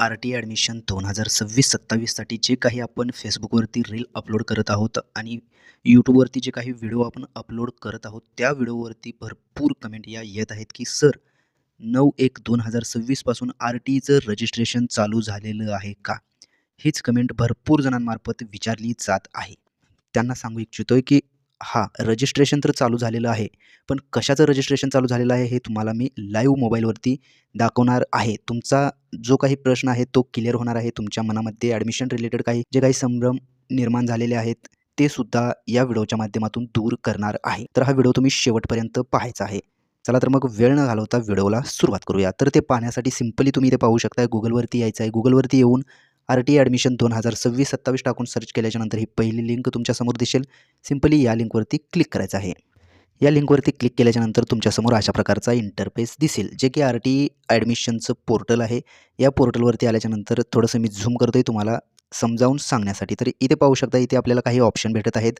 R T admission दोन हजार सव्वीस सत्तावीससाठी जे काही आपण फेसबुकवरती रील अपलोड करत आहोत आणि यूट्यूबवरती जे काही व्हिडिओ आपण अपलोड करत आहोत त्या व्हिडिओवरती भरपूर कमेंट या येत आहेत की सर नऊ एक दोन हजार सव्वीसपासून आर टीचं रजिस्ट्रेशन चालू झालेलं आहे का? हीच कमेंट भरपूर जणांमार्फत विचारली जात आहे. त्यांना सांगू इच्छितो आहे की हा रजिस्ट्रेशन तर चालू झालेलं आहे. पण कशाचं रजिस्ट्रेशन चालू झालेलं आहे हे तुम्हाला मी लाईव्ह मोबाईलवरती दाखवणार आहे. तुमचा जो काही प्रश्न आहे तो क्लिअर होणार आहे. तुमच्या मनामध्ये ॲडमिशन रिलेटेड काही जे काही संभ्रम निर्माण झालेले आहेत ते सुद्धा या व्हिडिओच्या माध्यमातून दूर करणार आहे. तर हा व्हिडिओ तुम्ही शेवटपर्यंत पाहायचा आहे. चला तर मग वेळ न घालवता व्हिडिओला सुरुवात करूया. तर ते पाहण्यासाठी सिम्पली तुम्ही इथे पाहू शकता गुगलवरती यायचं आहे गुगलवरती येऊन आर टी ॲडमिशन दोन हजार सव्वीस सत्तावीस टाकून सर्च केल्याच्यानंतर ही पहिली लिंक तुमच्यासमोर दिसेल. सिम्पली या लिंकवरती क्लिक करायचं आहे. या लिंकवरती क्लिक केल्याच्यानंतर तुमच्यासमोर अशा प्रकारचा इंटरफेस दिसेल जे की आर टी ॲडमिशनचं पोर्टल आहे. या पोर्टलवरती आल्याच्यानंतर थोडंसं मी झूम करतो आहे तुम्हाला समजावून सांगण्यासाठी. तर इथे पाहू शकता इथे आपल्याला काही ऑप्शन भेटत आहेत.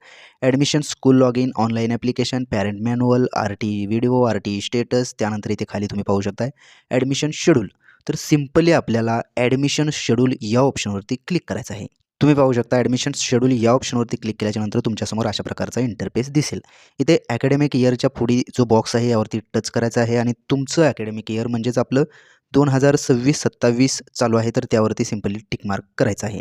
Admission school log in online application parent manual R T video R T status त्यानंतर इथे खाली तुम्ही पाहू शकता ॲडमिशन शेड्यूल. तर सिम्पली आपल्याला ॲडमिशन शेड्यूल या ऑप्शनवरती क्लिक करायचं आहे. तुम्ही पाहू शकता ॲडमिशन शेड्यूल या ऑप्शनवरती क्लिक केल्याच्यानंतर तुमच्यासमोर अशा प्रकारचा इंटरफेस दिसेल. इथे अकॅडमिक इयरच्या पुढे जो बॉक्स आहे यावरती टच करायचा आहे आणि तुमचं अकॅडमिक इयर म्हणजेच आपलं दोन हजार सव्वीस सत्तावीस चालू आहे तर त्यावरती सिम्पली टिकमार्क करायचं आहे.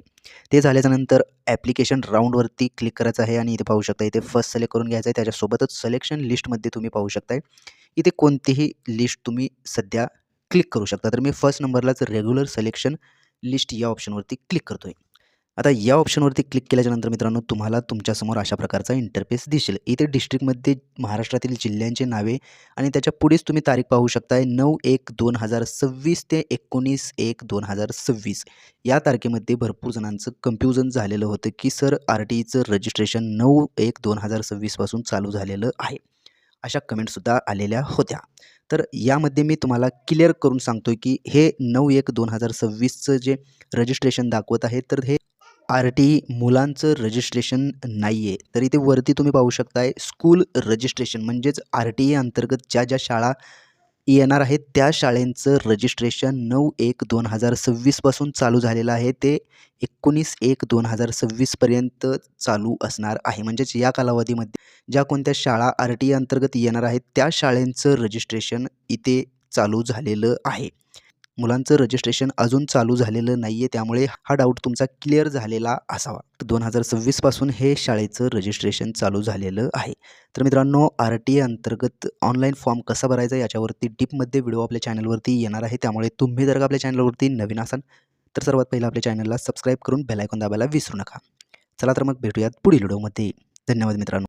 ते झाल्याच्यानंतर ॲप्लिकेशन राऊंडवरती क्लिक करायचं आहे आणि इथे पाहू शकता इथे फर्स्ट सिलेक्ट करून घ्यायचं आहे. त्याच्यासोबतच सिलेक्शन लिस्टमध्ये तुम्ही पाहू शकताय. इथे कोणतीही लिस्ट तुम्ही सध्या क्लिक करू शकता. तर मी फर्स्ट नंबरलाच रेग्युलर सिलेक्शन लिस्ट या ऑप्शनवरती क्लिक करतो आहे आता या ऑप्शनवरती क्लिक केल्याच्यानंतर मित्रांनो तुम्हाला तुमच्यासमोर अशा प्रकारचा इंटरफेस दिसेल. इथे डिस्ट्रिक्टमध्ये महाराष्ट्रातील जिल्ह्यांची नावे आणि त्याच्या पुढेच तुम्ही तारीख पाहू शकताय नऊ एक दोन हजार सव्वीस ते एकोणीस एक दोन हजार सव्वीस. या तारखेमध्ये भरपूर जणांचं कन्फ्युजन झालेलं होतं की सर आर टी ईचं रजिस्ट्रेशन नऊ एक दोन हजार सव्वीसपासून चालू झालेलं आहे. अशा कमेंटसुद्धा आलेल्या होत्या. तर यामध्ये मी तुम्हाला क्लिअर करून सांगतो आहे की हे नऊ एक दोन हजार सव्वीसचं जे रजिस्ट्रेशन दाखवत आहे तर हे आर टी मुलांचं रजिस्ट्रेशन नाही आहे तर इथे वरती तुम्ही पाहू शकताय स्कूल रजिस्ट्रेशन म्हणजेच आर टी ए अंतर्गत ज्या ज्या शाळा येणार आहेत त्या शाळेंचं रजिस्ट्रेशन नऊ एक दोन हजार सव्वीसपासून चालू झालेलं आहे. ते एकोणीस एक दोन हजार सव्वीसपर्यंत चालू असणार आहे. म्हणजेच या कालावधीमध्ये ज्या कोणत्या शाळा आर टी ए अंतर्गत येणार आहेत त्या शाळेंचं रजिस्ट्रेशन इथे चालू झालेलं आहे. मुलांचं रजिस्ट्रेशन अजून चालू झालेलं नाही आहे त्यामुळे हा डाऊट तुमचा क्लिअर झालेला असावा. दोन हजार सव्वीसपासून हे शाळेचं रजिस्ट्रेशन चालू झालेलं आहे. तर मित्रांनो आर टी ए अंतर्गत ऑनलाईन फॉर्म कसा भरायचा याच्यावरती डीपमध्ये व्हिडिओ आपल्या चॅनलवरती येणार आहे. त्यामुळे तुम्ही जर का आपल्या चॅनलवरती नवीन असाल तर सर्वात पहिलं आपल्या चॅनलला सबस्क्राईब करून बेलायकॉन दाबायला विसरू नका. चला तर मग भेटूयात पुढील व्हिडिओमध्ये. धन्यवाद मित्रांनो.